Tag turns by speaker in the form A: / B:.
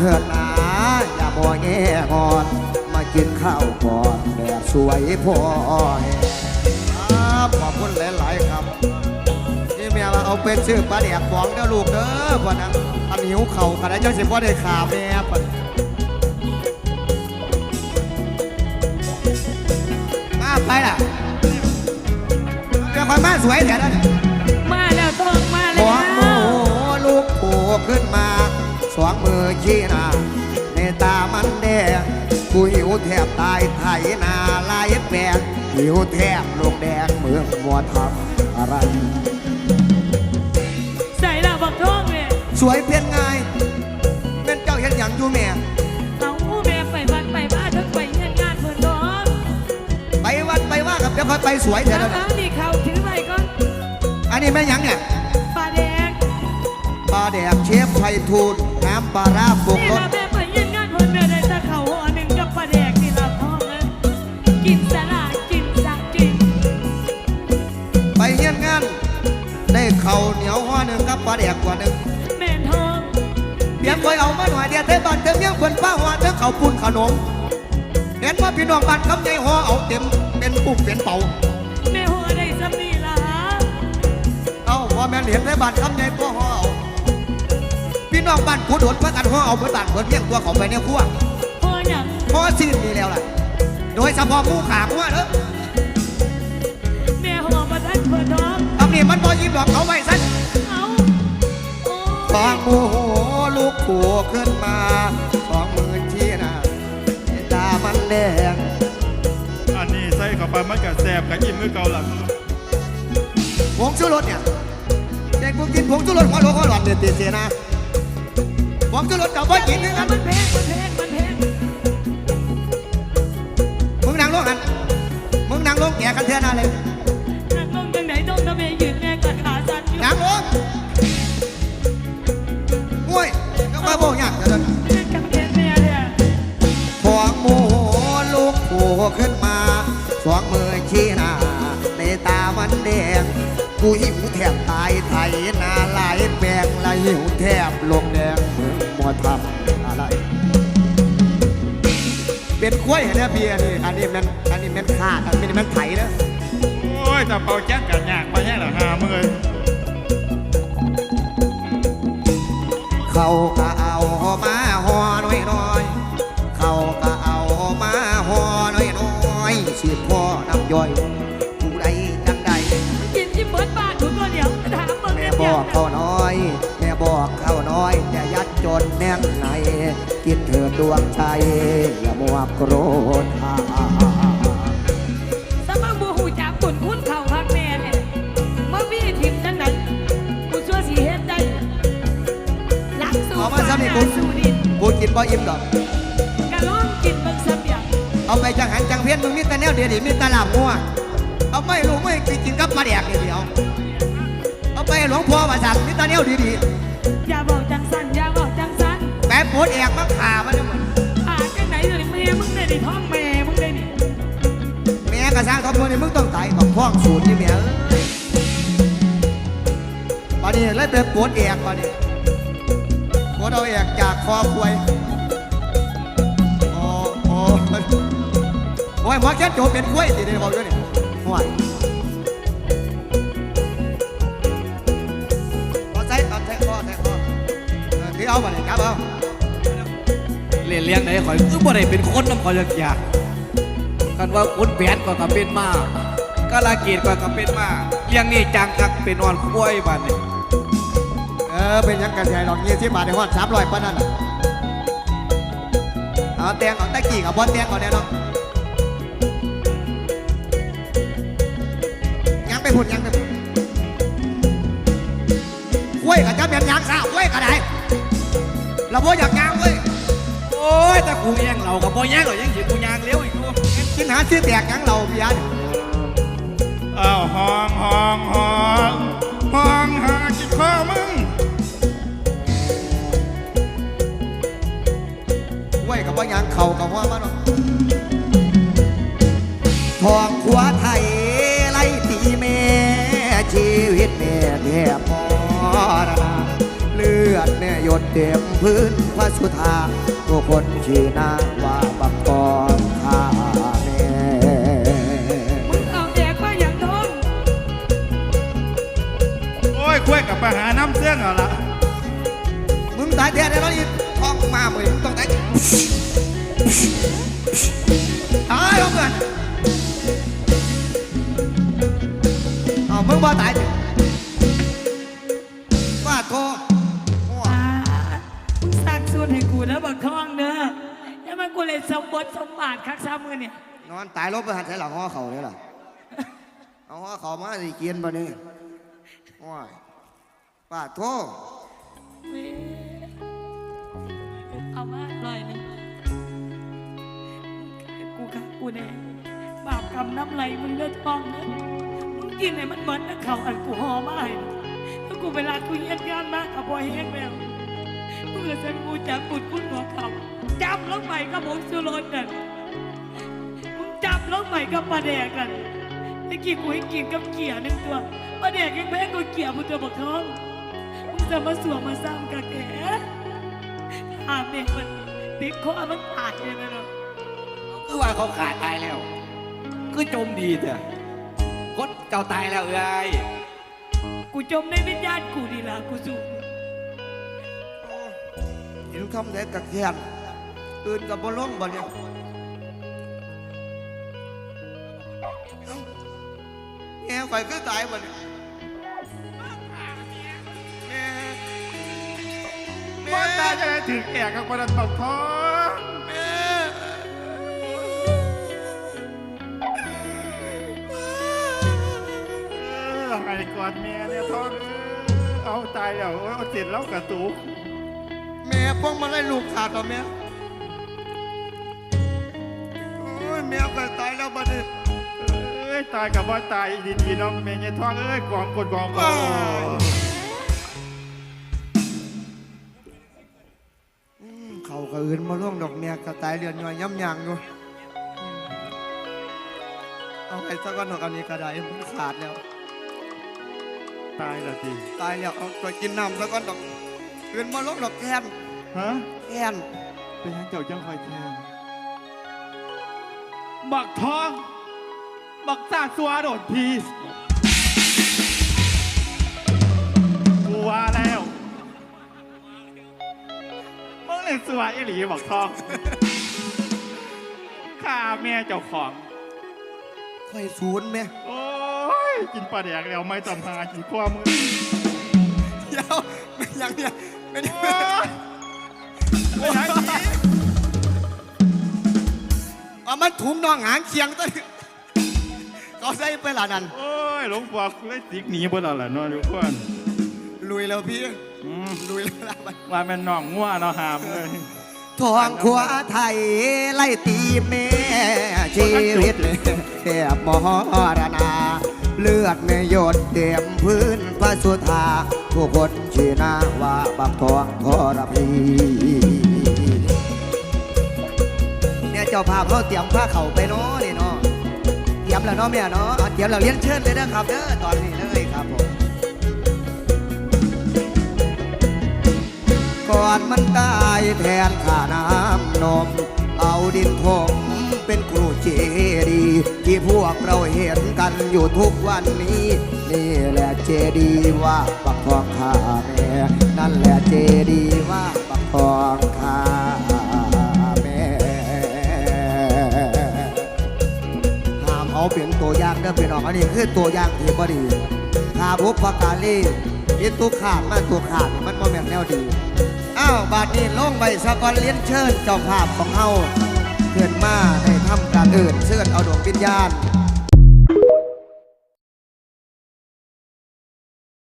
A: เถิดนาอย่าบ่แง่งอน มากินข้าวก่อนแม่สวยพ่อครับขอบคุณหลาย ๆ ครับนี่แม่ว่าเอาเป็นชื่อปลาแดกฟองเด้อลูกเด้อพ่อนะอันหิวเข่าขนาดจังสิบ่ได้ขาแม่ปะมาไปล่ะเดี๋ยวคอยมาสวยแถวนั้น
B: องมื
A: อชี้หน้าในตามันแดงกูหิวแทบตายไถนาลายแปลงหิวแทบลูกแดงเมืองมัวทำอะไร
B: ใส่ละบักท้องเนี่ย
A: สวยเพียงไงเป็นเจ้าเห็นอย่างอยู่แม่
B: เอาแม่ไปวัดไปบ้านทั้งไปเฮ็ดงานเพิ่นน้อง
A: ไปวัดไปว่ากับเดี๋ยวค่อยไปสวยเถ
B: แล้
A: อะ
B: ว
A: นะ
B: เอานี่เขาถือไปก่อน
A: อันนี้แม่หยังเนี่ย
B: ปลาแดง
A: ปลาแดกเชฟไพทูล น้ำปลาร้าปรุง
B: นี่
A: รส
B: ละแม่ไปเฮ็ดงานเพิ่นแม่ได้แตะเขาห่อหนึ่งกับปลาแดงนี่ละท้องเลยกินสลัดกินสักกิน
A: ไปเยี่ยนงาน ได้เข่าวเหนียวห่อหนึ่งกับปลาแดกกว่าหนึ่ง
B: แม่ท้อง
A: เดี๋ยวคอยเอามาหน่อยเดียวเทบันเต็มเมี่ยงเพื่อนป้าหัวเทั้งเขาวปุ้นขนมเห็นว่าพี่น้องบ้านคำใหญ่ห่อเอาเต็มเป็นปุกเป็นเป่า
B: แม่ห่อได้ซ้ำนี่ล่ะ
A: เอาพอแม่นเห็นในบ้านคำใหญ่ตัวห่อเอา พี่น้องบ้านกูโดดพักกันห่อเอาเพื่อนบ้านเพื่อนเมี่ยงตัวเขาไปในครัว
B: ห่อหยัง
A: ห่อซีนนี่แล้วล่ะ โดยเฉพาะผู้ขาหัวเด้อ
B: แม่ห่อมาทันเพิ่นท้อง
A: ตำนี่มันบ่ยิ้มดอกเขาไว้สั้น
B: เอาโอ้
A: สองโมโหลูกผัวขึ้นมาสองมือชี้หน้าตามันแดง
C: อันนี้ใส่เข้าไปมันก็แสบกับอิ่มมือเก่าหลัง
A: ผงชูรสเนี่ยเด็กพวกกินผงชูรสหัวโลหัวหลอดเด็ดเสียนะ ผงชูรสกับบ่กินนึงกัน
B: มันแพงมันแพงมันแพง
A: มึงนั่งลงกันมึงนั่งลงแก่กันเท่านั้นเลย
B: นั่งลงจังไหนต้องทำแม่ยืนแม่กัดขาสั่นอยู่
A: นั่งลงงวยก็มาโบกยากเดี๋ยวนั้น
B: เล่นกับเด็กแม่เนี่ย
A: ผงโมโหลูกผัวขึ้นมาสองมือชี้หน้าในตามันแดงกูหิวแทบตายไถนาลายแปลงละหิวแทบลงแดง มึงมัวทำอะไร เป็นกล้วยเนี่ยพี่อันนี้อันนี้มันอันนี้มันขาดอันนี้มันไถเนอะ
C: โอ้ยแต่เป่าแจ้งกันยากไปแห้งหลังหาเมื่อย
A: เขาก็เอามาห่อน้อยน้อยๆเขาก็เอามาห่อน้อยน้อยๆสิพ่อน้ำย่อย ดด
B: วง
A: ใจอย่ามัวโกรธอ่าอ่าอ่าอ่า
B: สมังบูหูจักปุ่นคุ้นเข่าพักแม่เนี่ยเมื่อพี่ทิมจังนั้นกูชั่วสีเฮ็ดได้หลังสู่
A: เอามา
B: ฟ้า
A: ซะ
B: ห
A: นี่
B: น้า
A: กู
B: สู่ดิน
A: กูกินบ่อิ่มดอก
B: กะล้องกินเบิ่งสัเปียง
A: เอาไปจังหันจังเพี้ยนมึงมีแต่แนวเดียวดิมีแต่ลาบงัวเอาไม่รู้ไม่กินกินกับปลาแดกนี่เดียวเอาไปให้หลวงพ่อมาสั่งมีแต่แนวดี
B: อย่าบอก
A: ๆแปะปวดแอกมาขามันเนี่ยมึง
B: อ่าจังไหนเลยแม่มึงได้ดิท้องแม่มึงได้ดิ
A: แม่กระซังทบมือนี่มึงต้องตายบักพ้องสูตรนี่แม่เอ้ยปานนี้เลยไปปวดแอกปานนี้ปวดเอาแอกจากคอควายโอ้โอ้โอ้ยหมอแค่โจเป็นกล้วยสิเดี๋ยวบอกด้วยนี่ห่วยเอาใส่เอาใส่คอใส่คอเออที่เอามาเลยครับเอา
D: เล่นเลี้ยงไหนข่อยคือบ่ได้เป็นคนน้ำข่อยอยากอยากกันว่าคุณแผนก็ก็เป็นมากกาลาเกตก็ก็เป็นมากเลี้ยงนี่จังคักเป็นนอนคุ้ยบ้านนี่
A: เออเป็นยังกันใหญ่ดอกยี่สิบบาทในห้องสามร้อยปานนั้นน่ะเอาแตงเอาตะกี้กับบอลแตงก่อนแน่เนอนยังไปหุ่นยังไปหุ่นกล้วยกับเจ้าเมียนยางสาวกล้วยกับไหนเราบ่อยากยางเว้ย
D: ยแต่กูแย่งเรากับบ่แย่งหรอกยังสิกูยางเลี้ยวอีกกู
A: กินหาซื้อแตกยังเราเบียร์
C: อ้าวห้องห้องห้องห้องหากินข้ามึง
A: กล้วกับบ่ยางเข่ากับว่ามันเนาทองขัวไทยไล่ตีแม่ชีวิตแม่แทบพอระนาเลือ ดเต็มพื้นพระสุธาทุกคนชี้หน้าว่าบังกรข้าแม่
B: มึงเอาแดกมาอย่างน้อง
C: โอ้ยคุยกับไปหาน้ำเสื่องเหรอาละ
A: มึงตายแท้ได้แล้วอีกท้องมาเหมือนมึงต้องตายตายเอาเงินเอามึงบ่ตาย
B: บักทองเด้อแล้วมันกูเลยสมบทสมบาทคักซ้ำมือเนี่ย
A: นอนตายลบไปหันใส่หลังห่อเขาเนี่ยหรอเอาห่อเขามาสิเกียนบ่นี่ว้ายป้าโทษ
B: แม่เอามาหน่อยหนึงกูคักกูแน่บาปกรรมน้ำไหลมึงเลือดทองนะมึงกินให้มันเหมือนกับเขาวอันกูหอมาให้ถ้ากูเวลากูเฮ็ดงานมากกับพอแห้งแล้ว มึงก็จะกูจับบุญคุณของเขาจับลงไปกับผมสุรนน่ะมึงจับลงไปกับปลาแดกกันไอ้กี้กูให้กินกับเกียร์หนึ่งตัวปลาแดกยังแพ้กูเกียร์มึงจะบอกท้องมึงจะมาสวมมาซ้ำกับแกถามเด็กมันติดคอมันตายเลยนะเนาะ
D: คือว่าเขาขาดตายแล้ว คือจมดีเถอะคนเจ้าตายแล้วเอ้ย
B: กูจมในวิญญาณกูดีละกูสูง
A: เห็ นคำเด็กกับแขนตื่นกับบ่ลงบ่เนี่ยแม่ข่อยคือตายบ่เนี่ยแม่แม่
C: ว่าตาจะได้ถึงแอกกับประดับทอง
A: แม่
C: เออให้กอดเมียเนี่ยทองเออเอาตายแล้วเอาเสร็จแล้วกระตุก
A: แม่ พวกมันไล่ลูกขาดต่อแม่โอ้ยแม่ข่อยตายแล้วบ่เนี่ย
C: เอ้ยตายกับว่าตายดีๆเน้องเมียเนี่ยทองเอ้ยกองกดกองกอง
A: เขาก็อื่นมาล่วงดอกเมียก็ตายเรือนย่อยย่ำยางอยู่เอาไปสักวันดอกอันนี้ก็ได้มันขาดแล้ว
C: ตายแล้วจี
A: ตายแล้วเอาไปกินน้ำสักวันดอกอื่นมาล่วงดอกแคน
C: ฮะ
A: แคน
C: เป็นยังเจ้าจังคอยแคนบักทอง บักซาสัวโดดพีกูว่าแล้วมึงเล่นสัวอีหลีบักทองข้าแม่เจ้าของ
A: ค่อยศูนย์แม่
C: โอ้ยกินปลาแดกแล้วไม่ต้องหากินข้อมือ
A: เดี๋ยวไม่ยังเนี่ยไม่ได้
C: โอ้ยไม่ หากิน
A: เอามันถุงน้องหางเคียงตัวนี้เขาใส่ไปละนั่น
C: โอ้ยหลวงพ่อกูเลยสิกหนีบ่แล้วล่ะเนอนทุกคน
A: ลุยแล้วพี่
C: อืม
A: ลุยแล้วล่ะมัน
C: ว่าแม่นน้องงัวเนาะหามเลย
A: ทองขัวไทยไล่ตีแม่ชีวิตเลยแทบมรณา เลือดไม่หยดเต็มพื้นพระสุธาผู้คนชี้หน้าว่าบักทองทรพี เนี่ยเจ้าภาพเขาเตรียมผ้าเข่าไปเนาะนี่เนาะเตรียมแล้วเนาะแม่เนาะเตรียมแล้วเลี้ยงเชิญเลยนะครับเด้อตอนนี้เลยครับผมก่อนมันตายแทนข้าน้ำนม เอาดินถมเป็นครูเจดี ที่พวกเราเห็นกันอยู่ทุกวันนี้ นี่แหละเจดีว่าปักทองข้าแม่นั่นแหละเจดีว่าปักทองข้า เอาเป็นตัวอย่างเด้อพี่น้องอันนี้คือตัวอย่างที่บ่ดีข้าบุพการีนี่ตัวขาดมาตัวขาดมันบ่แม่นแนวดีอ้าวบาดนี้ลงใบสะกอนเลี้ยนเชิญเจ้าภาพของเฮาเกิดมาได้ทำการเอื่นเชิญเอาดวงวิญญาณ